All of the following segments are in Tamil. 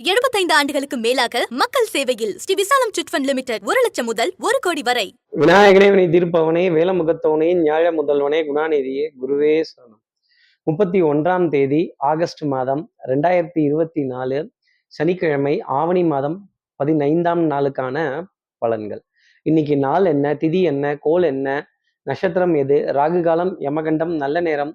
75 ஆண்டுகளுக்கு மேலாக மக்கள் சேவையில் ஸ்ரீ விசாலம் சிட்ஃபண்ட் லிமிடெட் ஒரு லட்சம் முதல் ஒரு கோடி வரை. விநாயகனே வினை தீர்ப்பவனே வேலமுகத்தவனே ஞாழ முதல்வனே குணாநிதியே குருவே சரணம். முப்பத்தி ஒன்றாம் தேதி ஆகஸ்ட் மாதம் ரெண்டாயிரத்தி இருபத்தி நாலு சனிக்கிழமை ஆவணி மாதம் பதினைந்தாம் நாளுக்கான பலன்கள். இன்னைக்கு நாள் என்ன திதி என்ன கோல் என்ன நட்சத்திரம் எது ராகு காலம் யமகண்டம் நல்ல நேரம்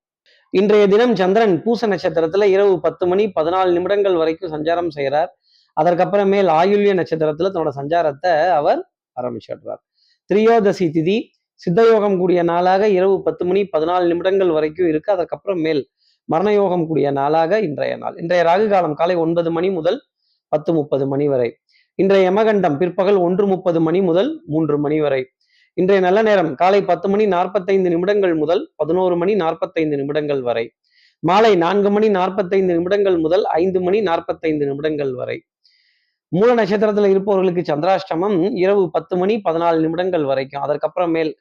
இன்றைய தினம் சந்திரன் பூச நட்சத்திரத்துல இரவு பத்து மணி பதினாலு நிமிடங்கள் வரைக்கும் சஞ்சாரம் செய்கிறார். அதற்கப்புறமேல் ஆயுள்ய நட்சத்திரத்துல தன்னோட சஞ்சாரத்தை அவர் ஆரம்பிச்சிடுறார். திரியோதசி திதி சித்தயோகம் கூடிய நாளாக இரவு பத்து மணி பதினாலு நிமிடங்கள் வரைக்கும் இருக்கு. அதற்கப்புறம் மேல் மரணயோகம் கூடிய நாளாக இன்றைய நாள். இன்றைய ராகு காலம் காலை ஒன்பது மணி முதல் பத்து முப்பது மணி வரை. இன்றைய யமகண்டம் பிற்பகல் ஒன்று முப்பது மணி முதல் மூன்று மணி வரை. இன்றைய நல்ல நேரம் காலை பத்து மணி நாற்பத்தைந்து நிமிடங்கள் முதல் பதினோரு மணி நாற்பத்தைந்து நிமிடங்கள் வரை. மாலை நான்கு மணி நாற்பத்தைந்து நிமிடங்கள் முதல் ஐந்து மணி நாற்பத்தைந்து நிமிடங்கள் வரை. மூல நட்சத்திரத்துல இருப்பவர்களுக்கு சந்திராஷ்டமம் இரவு பத்து மணி பதினாலு நிமிடங்கள் வரைக்கும். அதற்கப்புறமேல்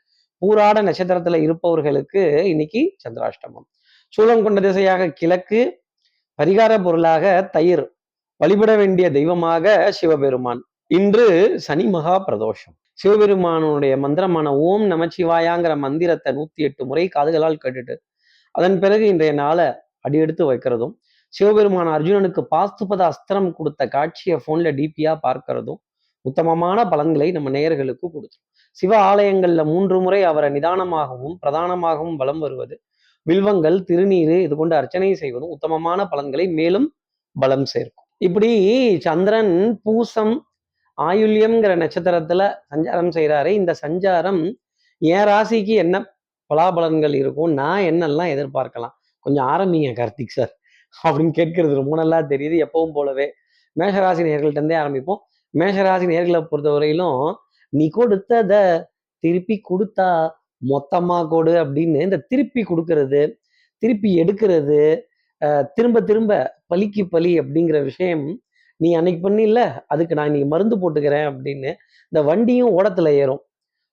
பூராட நட்சத்திரத்துல இருப்பவர்களுக்கு இன்னைக்கு சந்திராஷ்டமம். சூலம் கொண்ட திசையாக கிழக்கு பரிகார பொருளாக தயிர். வழிபட வேண்டிய தெய்வமாக சிவபெருமான். இன்று சனி மகா பிரதோஷம். சிவபெருமானுடைய மந்திரமான ஓம் நமச்சிவாயாங்கிற மந்திரத்தை நூத்தி எட்டு முறை காதுகளால் கேட்டுட்டு அதன் பிறகு இன்றைய நாளை அடியெடுத்து வைக்கிறதும் சிவபெருமான் அர்ஜுனனுக்கு பாஸ்துபத அஸ்திரம் கொடுத்த காட்சியை போன்ல டிபியா பார்க்கிறதும் உத்தமமான பலன்களை நம்ம நேயர்களுக்கு கொடுத்தோம் சிவ ஆலயங்கள்ல மூன்று முறை அவரை நிதானமாகவும் பிரதானமாகவும் வலம் வருவது வில்வங்கள் திருநீர் இது கொண்டு அர்ச்சனை செய்வதும் உத்தமமான பலன்களை மேலும் பலம் சேர்க்கும். இப்படி சந்திரன் பூசம் ஆயுள்யம்ங்கிற நட்சத்திரத்துல சஞ்சாரம் செய்கிறாரு இந்த சஞ்சாரம் என் ராசிக்கு என்ன பலாபலன்கள் இருக்கும் நான் என்னெல்லாம் எதிர்பார்க்கலாம்? கொஞ்சம் ஆரம்பிங்க கார்த்திக் சார். அப்படின்னு கேட்கறது ரொம்ப நல்லா தெரியுது. எப்பவும் போலவே மேஷராசி நேர்கள்ட்டே ஆரம்பிப்போம். மேஷராசி நேர்களை பொறுத்தவரையிலும் நீ கொடுத்தத திருப்பி கொடுத்தா மொத்தமா கொடு அப்படின்னு இந்த திருப்பி கொடுக்கறது திருப்பி எடுக்கிறது திரும்ப திரும்ப பலிக்கு பலி அப்படிங்கிற விஷயம் நீ அன்னைக்கு இல்லை அதுக்கு நான் இன்னைக்கு மருந்து போட்டுக்கிறேன் அப்படின்னு இந்த வண்டியும் ஓடத்துல ஏறும்.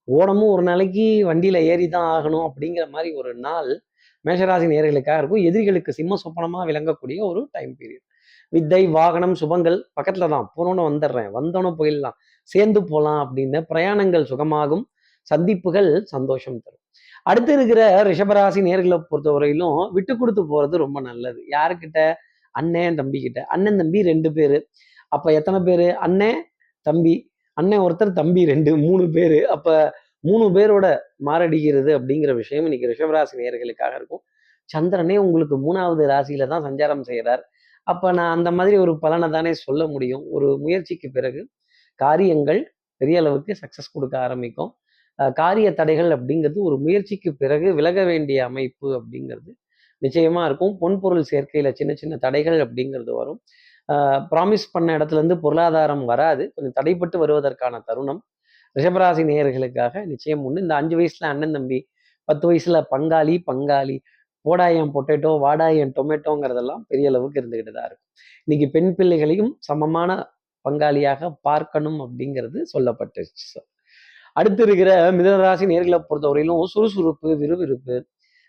ஓடமும் ஒரு நாளைக்கு வண்டியில ஏறி தான் ஆகணும் அப்படிங்கிற மாதிரி ஒரு நாள் மேஷராசி நேர்களுக்காக இருக்கும். எதிரிகளுக்கு சிம்ம சொப்பனமாக விளங்கக்கூடிய ஒரு டைம் பீரியட் வித்தை வாகனம் சுபங்கள் பக்கத்துல தான். போனோன்னு வந்துடுறேன். வந்தோன்னு போயிடலாம். சேர்ந்து போகலாம் அப்படின்னு பிரயாணங்கள் சுகமாகும். சந்திப்புகள் சந்தோஷம் தரும். அடுத்து இருக்கிற ரிஷபராசி நேர்களை பொறுத்தவரையிலும் விட்டு கொடுத்து போறது ரொம்ப நல்லது. யாருக்கிட்ட அண்ணன் தம்பி கிட்ட. அண்ணன் தம்பி ரெண்டு பேர். அப்போ எத்தனை பேர்? அண்ணன் தம்பி. அண்ணன் ஒருத்தர் தம்பி ரெண்டு மூணு பேர். அப்போ மூணு பேரோட மாரடிக்கிறது அப்படிங்கிற விஷயம் இன்னைக்கு ரிஷபராசி நேர்களுக்காக இருக்கும். சந்திரனே உங்களுக்கு மூணாவது ராசியில தான் சஞ்சாரம் செய்கிறார் அப்போ நான் அந்த மாதிரி ஒரு பலனை தானே சொல்ல முடியும். ஒரு முயற்சிக்கு பிறகு காரியங்கள் பெரிய அளவுக்கு சக்சஸ் கொடுக்க ஆரம்பிக்கும். காரிய தடைகள் அப்படிங்கிறது ஒரு முயற்சிக்கு பிறகு விலக வேண்டிய அமைப்பு அப்படிங்கிறது நிச்சயமா இருக்கும். பொன்பொருள் சேர்க்கையில சின்ன சின்ன தடைகள் அப்படிங்கிறது வரும். ப்ராமிஸ் பண்ண இடத்துல இருந்து பொருளாதாரம் வராது. கொஞ்சம் தடைப்பட்டு வருவதற்கான தருணம். ரிஷபராசி நேயர்களுக்காக நிச்சயம் ஒன்று இந்த அஞ்சு வயசுல அண்ணன் தம்பி பத்து வயசுல பங்காளி பங்காளி போடாயம் பொட்டேட்டோ வாடாயம் டொமேட்டோங்கிறதெல்லாம் பெரிய அளவுக்கு இருந்துகிட்டு தான் இருக்கும். இன்னைக்கு பெண் பிள்ளைகளையும் சமமான பங்காளியாக பார்க்கணும் அப்படிங்கிறது சொல்லப்பட்டுச்சு. அடுத்து இருக்கிற மிதனராசி நேர்களை பொறுத்தவரையிலும் சுறுசுறுப்பு விறுவிறுப்பு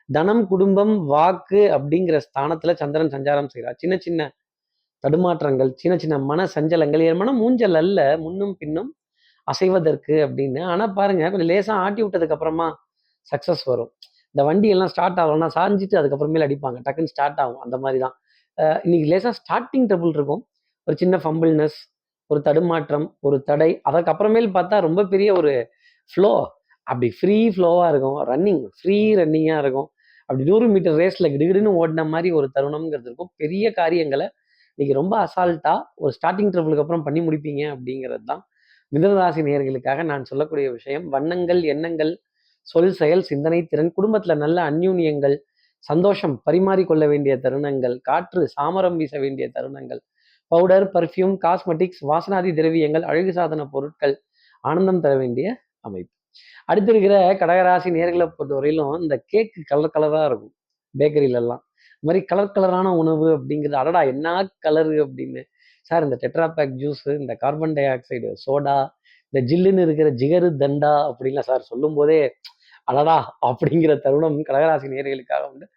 தனம் குடும்பம் வாக்கு அப்படிங்கிற ஸ்தானத்துல சந்திரன் சஞ்சாரம் செய்கிறார் சின்ன சின்ன தடுமாற்றங்கள் சின்ன சின்ன மன சஞ்சலங்கள் என் மனம் மூஞ்சல் அல்ல முன்னும் பின்னும் அசைவதற்கு அப்படின்னு. ஆனா பாருங்க கொஞ்சம் லேசா ஆட்டி விட்டதுக்கு அப்புறமா சக்சஸ் வரும். இந்த வண்டி எல்லாம் ஸ்டார்ட் ஆகலன்னா சாஞ்சிட்டு அதுக்கப்புறமேல அடிப்பாங்க. டக்குன்னு ஸ்டார்ட் ஆகும். அந்த மாதிரி தான் இன்னைக்கு லேசாக ஸ்டார்டிங் ட்ரபிள் இருக்கும். ஒரு சின்ன ஃபம்பிள்னஸ் ஒரு தடுமாற்றம் ஒரு தடை அதுக்கப்புறமேல் பார்த்தா ரொம்ப பெரிய ஒரு ஃப்ளோ அப்படி ஃப்ரீ ஃப்ளோவாக இருக்கும். ரன்னிங் ஃப்ரீ ரன்னிங்காக இருக்கும். அப்படி நூறு மீட்டர் ரேஸில் கிடுகிடுன்னு ஓடின மாதிரி ஒரு தருணம்ங்கிறது இருக்கும். பெரிய காரியங்களை இன்னைக்கு ரொம்ப அசால்ட்டா ஒரு ஸ்டார்டிங் ட்ரிபிளுக்கு அப்புறம் பண்ணி முடிப்பீங்க அப்படிங்கிறது தான் மிதனராசி நேர்களுக்காக நான் சொல்லக்கூடிய விஷயம். வண்ணங்கள் எண்ணங்கள் சொல் செயல் சிந்தனை திறன் குடும்பத்துல நல்ல அந்யூன்யங்கள் சந்தோஷம் பரிமாறிக்கொள்ள வேண்டிய தருணங்கள் காற்று சாமரம் வீச வேண்டிய தருணங்கள் பவுடர் பர்ஃப்யூம் காஸ்மெட்டிக்ஸ் வாசனாதி திரவியங்கள் அழகு சாதன பொருட்கள் ஆனந்தம் தர வேண்டிய அமைப்பு. அடுத்து இருக்கிற கடகராசி நேர்களை பொறுத்தவரையிலும் இந்த கேக்கு கலர் கலராக இருக்கும். பேக்கரியில எல்லாம். இந்த மாதிரி கலர் கலரான உணவு அப்படிங்கிறது அடடா என்ன கலரு அப்படின்னு. சார் இந்த டெட்ராபேக் ஜூஸு ஜூஸ் இந்த கார்பன் டை ஆக்சைடு சோடா இந்த ஜில்லுன்னு இருக்கிற ஜிகரு தண்டா அப்படின்லாம் சார் சொல்லும் போதே அடடா அப்படிங்கிற தருணம் கடகராசி நேர்களுக்காக உண்டு.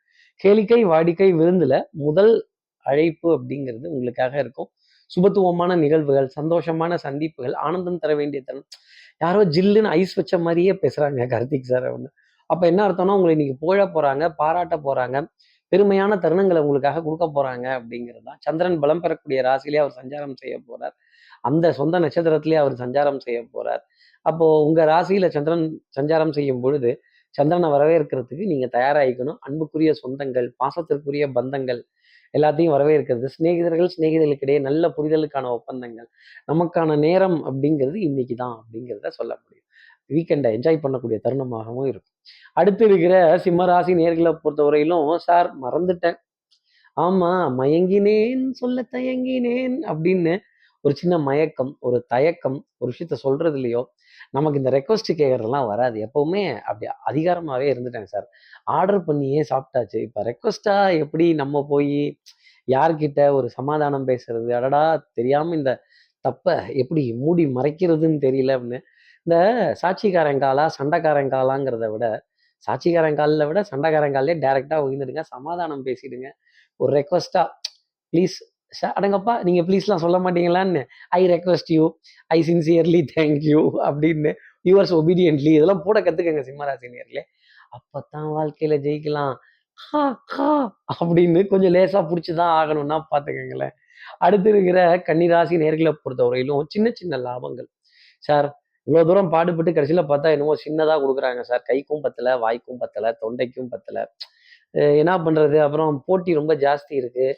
கேளிக்கை வாடிக்கை விருந்துல முதல் அழைப்பு அப்படிங்கிறது உங்களுக்காக இருக்கும். சுபத்துவமான நிகழ்வுகள் சந்தோஷமான சந்திப்புகள் ஆனந்தம் தர வேண்டிய தருணம். யாரோ ஜில்லுன்னு ஐஸ் வச்ச மாதிரியே பேசுறாங்க கார்த்திக் சார் ஒன்று அப்ப என்ன அர்த்தம்னா உங்களை இன்னைக்கு புகழ போறாங்க பாராட்ட போறாங்க பெருமையான தருணங்களை உங்களுக்காக கொடுக்க போறாங்க அப்படிங்கிறது தான். சந்திரன் பலம் பெறக்கூடிய ராசியிலே அவர் சஞ்சாரம் செய்ய போறார். அந்த சொந்த நட்சத்திரத்திலே அவர் சஞ்சாரம் செய்ய போறார். அப்போ உங்க ராசியில சந்திரன் சஞ்சாரம் செய்யும் பொழுது சந்திரனை வரவேற்கிறதுக்கு நீங்க தயாராகிக்கணும். அன்புக்குரிய சொந்தங்கள் பாசத்திற்குரிய பந்தங்கள் எல்லாத்தையும் வரவேற்கிறது. சிநேகிதர்கள் சிநேகிதர்களுக்கிடையே நல்ல புரிதலுக்கான ஒப்பந்தங்கள் நமக்கான நேரம் அப்படிங்கிறது இன்னைக்கு தான் அப்படிங்கிறத சொல்ல முடியும். வீக்கெண்டை என்ஜாய் பண்ணக்கூடிய தருணமாகவும் இருக்கும். அடுத்து இருக்கிற சிம்மராசி நேர்களை பொறுத்தவரையிலும் சார் மறந்துட்டேன். ஆமா மயங்கினேன் சொல்ல தயங்கினேன் அப்படின்னு ஒரு சின்ன மயக்கம் ஒரு தயக்கம் ஒரு விஷயத்த சொல்றதுலையோ நமக்கு இந்த ரெக்வஸ்ட் கேட்கறதெல்லாம் வராது. எப்பவுமே அப்படி அதிகாரமாகவே இருந்துட்டாங்க சார் ஆர்டர் பண்ணியே சாப்பிட்டாச்சு? இப்போ ரெக்வஸ்டா எப்படி நம்ம போய் யார்கிட்ட ஒரு சமாதானம் பேசுறது? அடடா தெரியாம இந்த தப்பை எப்படி மூடி மறைக்கிறதுன்னு தெரியல அப்படின்னு. இந்த சாட்சிக்காரங்காலா சண்டைக்காரங்காலாங்கிறத விட சாட்சிக்காரங்காலில் விட சண்டைக்காரங்காலே டேரெக்டாக உயிர்ந்துடுங்க சமாதானம் பேசிடுங்க. ஒரு ரெக்வஸ்டா ப்ளீஸ் அடங்கப்பா நீங்கள் ப்ளீஸ்லாம் சொல்ல மாட்டீங்களான்னு I request you I sincerely thank you அப்படின்னு யுவர்ஸ் ஒபீடியன்ட்லி இதெல்லாம் போட கத்துக்கங்க சிம்மராசினியர்களே அப்பதான் வாழ்க்கையில் ஜெயிக்கலாம். ஹா ஹா அப்படின்னு கொஞ்சம் லேசாக பிடிச்சி தான் ஆகணும்னா பார்த்துக்கங்களேன் அடுத்து இருக்கிற கன்னிராசி நேர்களை பொறுத்தவரையிலும் சின்ன சின்ன லாபங்கள். சார் இவ்வளோ தூரம் பாடுபட்டு கடைசியில் பார்த்தா என்னமோ சின்னதாக கொடுக்குறாங்க சார். கைக்கும் பத்தலை வாய்க்கும் பத்தலை தொண்டைக்கும் பத்தலை. என்ன பண்ணுறது அப்புறம் போட்டி ரொம்ப ஜாஸ்தி இருக்குது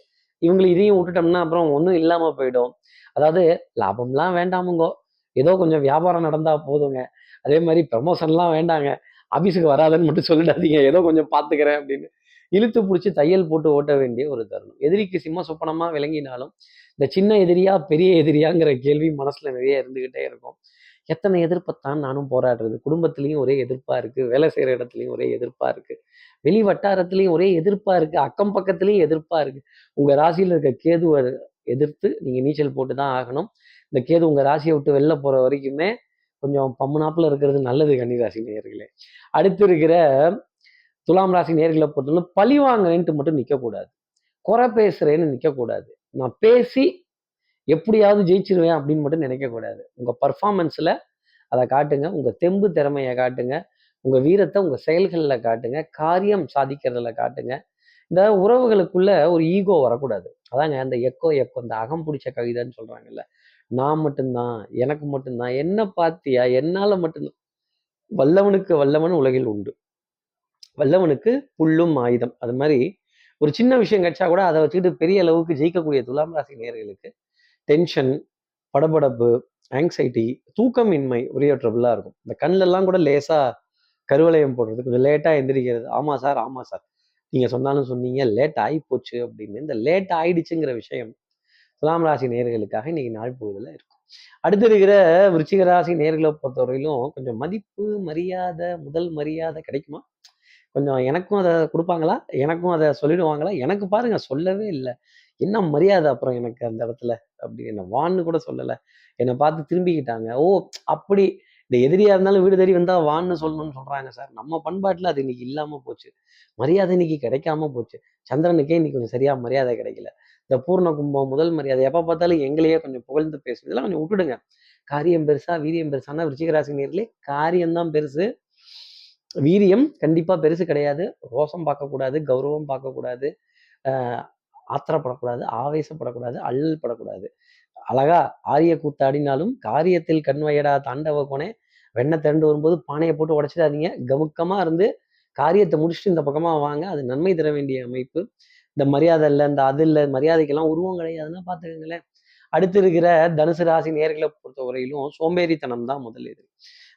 இவங்களை இதையும் விட்டுட்டோம்னா அப்புறம் ஒன்றும் இல்லாமல் போயிடும். அதாவது லாபம்லாம் வேண்டாமுங்கோ. ஏதோ கொஞ்சம் வியாபாரம் நடந்தால் போதுங்க. அதே மாதிரி ப்ரமோஷன்லாம் வேண்டாங்க. ஆபீஸுக்கு வராதுன்னு மட்டும் சொல்லிடாதீங்க. ஏதோ கொஞ்சம் பார்த்துக்கிறேன் அப்படின்னு. இழுத்து பிடிச்சி தையல் போட்டு ஓட்ட வேண்டிய ஒரு தருணம். எதிரிக்கு சிம்ம சொப்பனமாக விளங்கினாலும் இந்த சின்ன எதிரியா பெரிய எதிரியாங்கிற கேள்வி மனசில் நிறைய இருந்துக்கிட்டே இருக்கும். எத்தனை எதிர்ப்பைத்தான் நானும் போராடுறது. குடும்பத்திலையும் ஒரே எதிர்ப்பா இருக்கு. வேலை செய்கிற இடத்துலையும் ஒரே எதிர்ப்பா இருக்கு. வெளி வட்டாரத்திலையும் ஒரே எதிர்ப்பா இருக்கு. அக்கம் பக்கத்துலேயும் எதிர்ப்பா இருக்கு. உங்க ராசியில் இருக்க கேதுவை எதிர்த்து நீங்க நீச்சல் போட்டு தான் ஆகணும். இந்த கேது உங்க ராசியை விட்டு வெளில போற வரைக்குமே கொஞ்சம் பம்முனாப்புல இருக்கிறது நல்லது கன்னிராசி நேர்களே அடுத்து இருக்கிற துலாம் ராசி நேர்களை பொறுத்தவரை பழி வாங்குறேன்ட்டு மட்டும் நிற்கக்கூடாது குறை பேசுறேன்னு நிற்கக்கூடாது நான் பேசி எப்படியாவது ஜெயிச்சிருவேன் அப்படின்னு மட்டும் நினைக்கக்கூடாது உங்கள் பர்ஃபார்மன்ஸில் அதை காட்டுங்க. உங்கள் தெம்பு திறமையை காட்டுங்க. உங்கள் வீரத்தை உங்கள் செயல்களில் காட்டுங்க. காரியம் சாதிக்கிறதுல காட்டுங்க. இந்த உறவுகளுக்குள்ள ஒரு ஈகோ வரக்கூடாது. அதாங்க அந்த எக்கோ எக்கோ இந்த அகம் பிடிச்ச கவிதைன்னு சொல்றாங்கல்ல. நான் மட்டும்தான் எனக்கு மட்டும்தான் என்ன பார்த்தியா என்னால் மட்டும்தான் வல்லவனுக்கு வல்லவன் உலகில் உண்டு. வல்லவனுக்கு புல்லும் ஆயுதம். அது மாதிரி ஒரு சின்ன விஷயம் கிடைச்சா கூட அதை வச்சுக்கிட்டு பெரிய அளவுக்கு ஜெயிக்கக்கூடிய துலாம் ராசி நேர்களுக்கு டென்ஷன் படபடப்பு ஆங்ஸைட்டி தூக்கமின்மை உரிய ட்ரபிளாக இருக்கும். இந்த கண்ணிலெல்லாம் கூட லேசாக கருவளையம் போடுறது கொஞ்சம் லேட்டாக எந்திரிக்கிறது. ஆமாம் சார் ஆமாம் சார். நீங்கள் சொன்னாலும் சொன்னீங்க லேட் ஆகி போச்சு அப்படின்னு. இந்த லேட் ஆயிடுச்சுங்கிற விஷயம் துலாம் ராசி நேர்களுக்காக இன்னைக்கு நாள் பொழுதுல இருக்கும். அடுத்து இருக்கிற விருச்சிக ராசி நேர்களை பொறுத்தவரையிலும் கொஞ்சம் மதிப்பு மரியாதை முதல் மரியாதை கிடைக்குமா? கொஞ்சம் எனக்கும் அதை கொடுப்பாங்களா? எனக்கும் அதை சொல்லிடுவாங்களா? எனக்கு பாருங்க சொல்லவே இல்லை. என்ன மரியாதை அப்புறம் எனக்கு அந்த இடத்துல? அப்படி என்ன வான்னு கூட சொல்லலை. என்னை பார்த்து திரும்பிக்கிட்டாங்க. ஓ அப்படி. இந்த எதிரியா இருந்தாலும் வீடு தேடி வந்தா வான்னு சொல்லணும்னு சொல்றாங்க சார். நம்ம பண்பாட்டில் அது இன்னைக்கு இல்லாம போச்சு. மரியாதை இன்னைக்கு கிடைக்காம போச்சு. சந்திரனுக்கே இன்னைக்கு கொஞ்சம் சரியா மரியாதை கிடைக்கல. இந்த பூர்ண கும்பம் முதல் மரியாதை எப்போ பார்த்தாலும் எங்களையே கொஞ்சம் புகழ்ந்து பேசுறது இதெல்லாம் கொஞ்சம் விட்டுடுங்க. காரியம் பெருசா வீரியம் பெருசானா விருச்சிகராசி நேர்களே காரியம்தான் பெருசு. வீரியம் கண்டிப்பா பெருசு கிடையாது. ரோசம் பார்க்கக்கூடாது கௌரவம் பார்க்கக்கூடாது. ஆத்திரப்படக்கூடாது ஆவேசப்படக்கூடாது அல்லல் படக்கூடாது. அழகா ஆரிய கூத்தாடினாலும் காரியத்தில் கண்வையடா தாண்டவ கோனே வெண்ணெய் திரண்டு வரும்போது பானையை போட்டு உடைச்சிடாதீங்க. கமுக்கமா இருந்து காரியத்தை முடிச்சுட்டு இந்த பக்கமா வாங்க. அது நன்மை தர வேண்டிய அமைப்பு. இந்த மரியாதை இல்லை இந்த அது இல்லை மரியாதைக்கெல்லாம் உருவம் கிடையாதுன்னா பார்த்துக்கங்களேன். அடுத்து இருக்கிற தனுசு ராசி நேர்களை பொறுத்த வரையிலும் சோம்பேறித்தனம் தான் முதல் இது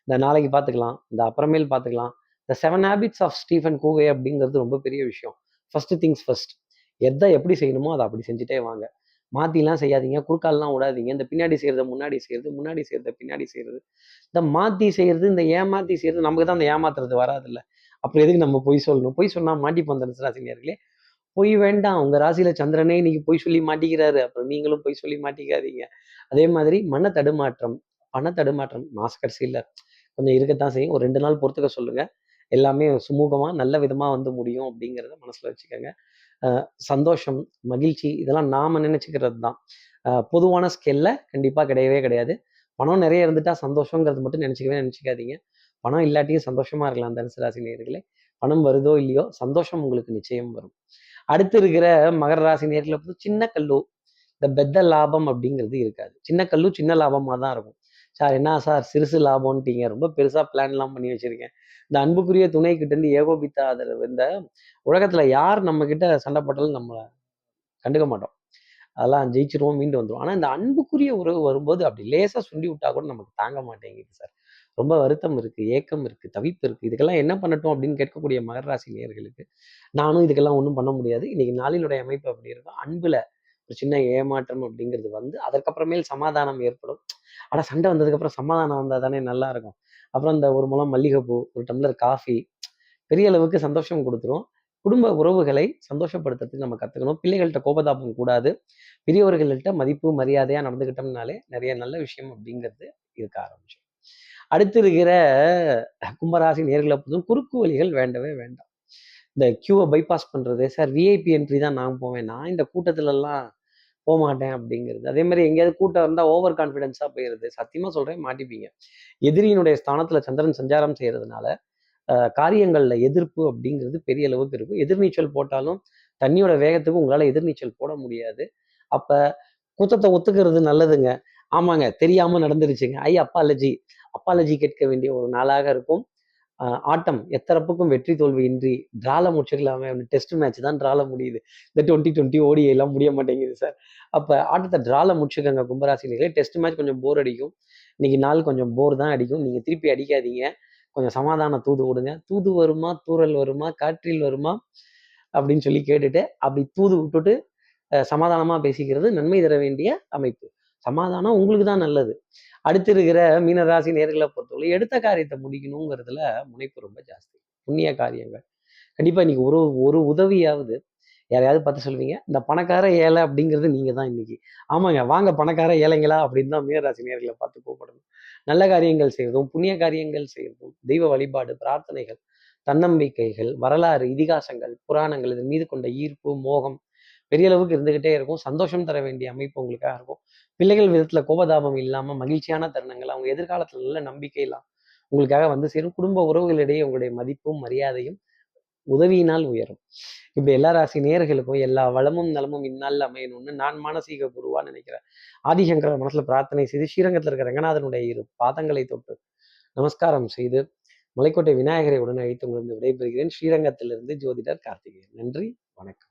இந்த நாளைக்கு பார்த்துக்கலாம் இந்த அப்புறமேல் பார்த்துக்கலாம். இந்த seven habits of Stephen Covey அப்படிங்கிறது ரொம்ப பெரிய விஷயம். ஃபர்ஸ்ட் திங்ஸ் ஃபர்ஸ்ட் எதை எப்படி செய்யணுமோ அதை அப்படி செஞ்சுட்டே வாங்க. மாற்றிலாம் செய்யாதீங்க குறுக்கால்லாம் விடாதீங்க. இந்த பின்னாடி செய்கிறத முன்னாடி செய்கிறது முன்னாடி செய்யறத பின்னாடி செய்கிறது இந்த மாற்றி செய்கிறது இந்த ஏமாற்றி செய்கிறது நமக்கு தான் அந்த ஏமாத்துறது வராதுல்ல. அப்புறம் எதுக்கு நம்ம பொய் சொல்லணும்? பொய் சொன்னால் மாட்டிப்போம் தனுசு ராசினியர்களே. பொய் வேண்டாம். உங்கள் ராசியில் சந்திரனே இன்னைக்கு பொய் சொல்லி மாட்டிக்கிறாரு. அப்புறம் நீங்களும் பொய் சொல்லி மாட்டிக்காதீங்க. அதே மாதிரி மன தடுமாற்றம் பண தடுமாற்றம் மாச கொஞ்சம் இருக்கத்தான் செய்யும். ஒரு ரெண்டு நாள் பொறுத்துக்க சொல்லுங்க. எல்லாமே சுமூகமாக நல்ல விதமாக வந்து முடியும் அப்படிங்கிறத மனசில் வச்சுக்கோங்க. சந்தோஷம் மகிழ்ச்சி இதெல்லாம் நாம நினச்சிக்கிறது தான் பொதுவான ஸ்கெல்ல கண்டிப்பாக கிடையவே கிடையாது. பணம் நிறைய இருந்துட்டா சந்தோஷங்கிறது மட்டும் நினச்சிக்கவே நினச்சிக்காதீங்க. பணம் இல்லாட்டியும் சந்தோஷமா இருக்கலாம் தனுசு ராசி நேர்களே பணம் வருதோ இல்லையோ சந்தோஷம் உங்களுக்கு நிச்சயம் வரும். அடுத்து இருக்கிற மகர ராசி நேர்களை பொறுத்து சின்ன கல்லு இந்த பெத்த லாபம் அப்படிங்கிறது இருக்காது. சின்ன கல்லு சின்ன லாபமாக தான் இருக்கும். சார் என்ன சார் சிறுசு லாபம்ன்ட்டீங்க. ரொம்ப பெருசா பிளான்லாம் பண்ணி வச்சிருக்கேன். இந்த அன்புக்குரிய துணை கிட்ட இருந்து ஏகோபித்த ஆதரவு இந்த உலகத்துல யார் நம்ம கிட்ட சண்டை போட்டாலும் நம்மளை கண்டுக்க மாட்டோம். அதெல்லாம் ஜெயிச்சிருவோம் மீண்டு வந்துடும் ஆனா இந்த அன்புக்குரிய உறவு வரும்போது அப்படி லேசா சுண்டி விட்டா கூட நமக்கு தாங்க மாட்டேங்குது சார். ரொம்ப வருத்தம் இருக்கு ஏக்கம் இருக்கு தவிப்பு இருக்கு. இதுக்கெல்லாம் என்ன பண்ணட்டும் அப்படின்னு கேட்கக்கூடிய மகர ராசி நானும் இதுக்கெல்லாம் ஒன்றும் பண்ண முடியாது. இன்னைக்கு நாளினுடைய அமைப்பு அப்படி இருக்கும் அன்புல ஒரு சின்ன ஏமாற்றம் அப்படிங்கிறது வந்து அதற்கப்புறமேல் சமாதானம் ஏற்படும். ஆனால் சண்டை வந்ததுக்கப்புறம் சமாதானம் வந்தால் தானே நல்லா இருக்கும். அப்புறம் இந்த ஒரு முளம் மல்லிகைப்பூ ஒரு டம்ளர் காஃபி பெரிய அளவுக்கு சந்தோஷம் கொடுத்துரும். குடும்ப உறவுகளை சந்தோஷப்படுத்துறதுக்கு நம்ம கற்றுக்கணும் பிள்ளைகள்கிட்ட கோபதாபம் கூடாது. பெரியவர்கள்ட்ட மதிப்பு மரியாதையாக நடந்துக்கிட்டோம்னாலே நிறைய நல்ல விஷயம் அப்படிங்கிறது இருக்க ஆரம்பிச்சிடும் அடுத்து இருக்கிற கும்பராசி நேர்களை பொறுத்தும் குறுக்கு வழிகள் வேண்டவே வேண்டாம். இந்த கியூவை பைபாஸ் பண்ணுறது சார் விஐபி என்ட்ரி தான் நான் போவேன். நான் இந்த கூட்டத்துலலாம் போக மாட்டேன் அப்படிங்கிறது. அதே மாதிரி எங்கேயாவது கூட்டம் இருந்தால் ஓவர் கான்ஃபிடென்ஸாக போயிடுது சத்தியமாக சொல்கிறேன் மாட்டிப்பீங்க. எதிரியினுடைய ஸ்தானத்தில் சந்திரன் சஞ்சாரம் செய்கிறதுனால காரியங்களில் எதிர்ப்பு அப்படிங்கிறது பெரிய அளவுக்கு இருக்கும். எதிர்நீச்சல் போட்டாலும் தண்ணியோட வேகத்துக்கு உங்களால் எதிர்நீச்சல் போட முடியாது. அப்போ குத்தத்தை ஒத்துக்கிறது நல்லதுங்க. ஆமாங்க தெரியாமல் நடந்துருச்சுங்க. ஐ அப்பாலஜி அப்பாலஜி கேட்க வேண்டிய ஒரு நாளாக இருக்கும். ஆட்டம். எத்தரப்புக்கும் வெற்றி தோல்வி இன்றி டிரால முடிச்சுக்கலாமே டெஸ்ட் மேட்ச் தான் டிரால முடியுது. இந்த டுவெண்ட்டி டுவெண்ட்டி ஓடி எல்லாம் முடிய மாட்டேங்குது சார். அப்போ ஆட்டத்தை டிரால முடிச்சுக்கோங்க கும்பராசினிகளே. டெஸ்ட் மேட்ச் கொஞ்சம் போர் அடிக்கும். இன்னைக்கு நாள் கொஞ்சம் போர் தான் அடிக்கும். நீங்கள் திருப்பி அடிக்காதீங்க. கொஞ்சம் சமாதான தூது விடுங்க. தூது வருமா தூறல் வருமா காற்றில் வருமா அப்படின்னு சொல்லி கேட்டுட்டு அப்படி தூது விட்டுட்டு சமாதானமாக பேசிக்கிறது நன்மை தர வேண்டிய அமைப்பு. சமாதானம் உங்களுக்கு தான் நல்லது. அடுத்து இருக்கிற மீனராசி நேர்களை பொறுத்தவரை எடுத்த காரியத்தை முடிக்கணுங்கிறதுல முனைப்பு ரொம்ப ஜாஸ்தி. புண்ணிய காரியங்கள். கண்டிப்பாக இன்னைக்கு ஒரு ஒரு உதவியாவது யாரையாவது பார்த்து சொல்லுவீங்க இந்த பணக்கார ஏழை அப்படிங்கிறது நீங்கள் தான் இன்னைக்கு. ஆமாங்க வாங்க பணக்கார ஏழைங்களா அப்படின்னு தான் மீனராசி நேர்களை பார்த்து கூப்பிடணும். நல்ல காரியங்கள் செய்வதும் புண்ணிய காரியங்கள் செய்வதும் தெய்வ வழிபாடு பிரார்த்தனைகள் தன்னம்பிக்கைகள் வரலாறு இதிகாசங்கள் புராணங்கள் இது மீது கொண்ட ஈர்ப்பு மோகம் பெரிய அளவுக்கு இருந்துகிட்டே இருக்கும். சந்தோஷம் தர வேண்டிய அமைப்பு உங்களுக்காக இருக்கும். பிள்ளைகள் விதத்துல கோபதாபம் இல்லாம மகிழ்ச்சியான தருணங்கள் அவங்க எதிர்காலத்துல நல்ல நம்பிக்கையெல்லாம் உங்களுக்காக வந்து சேரும். குடும்ப உறவுகளிடையே உங்களுடைய மதிப்பும் மரியாதையும் உதவியினால் உயரும். இப்படி எல்லா ராசி நேர்களுக்கும் எல்லா வளமும் நலமும் இந்நாளில் அமையணும்னு நான் மானசீக குருவா நினைக்கிறேன். ஆதிசங்கர மனசுல பிரார்த்தனை செய்து ஸ்ரீரங்கத்தில் இருக்கிற ரங்கநாதனுடைய இரு பாதங்களை தொட்டு நமஸ்காரம் செய்து மலைக்கோட்டை விநாயகரை உடனே அழைத்து உங்களுக்கு விடைபெறுகிறேன். ஸ்ரீரங்கத்திலிருந்து ஜோதிடர் கார்த்திகேயன். நன்றி வணக்கம்.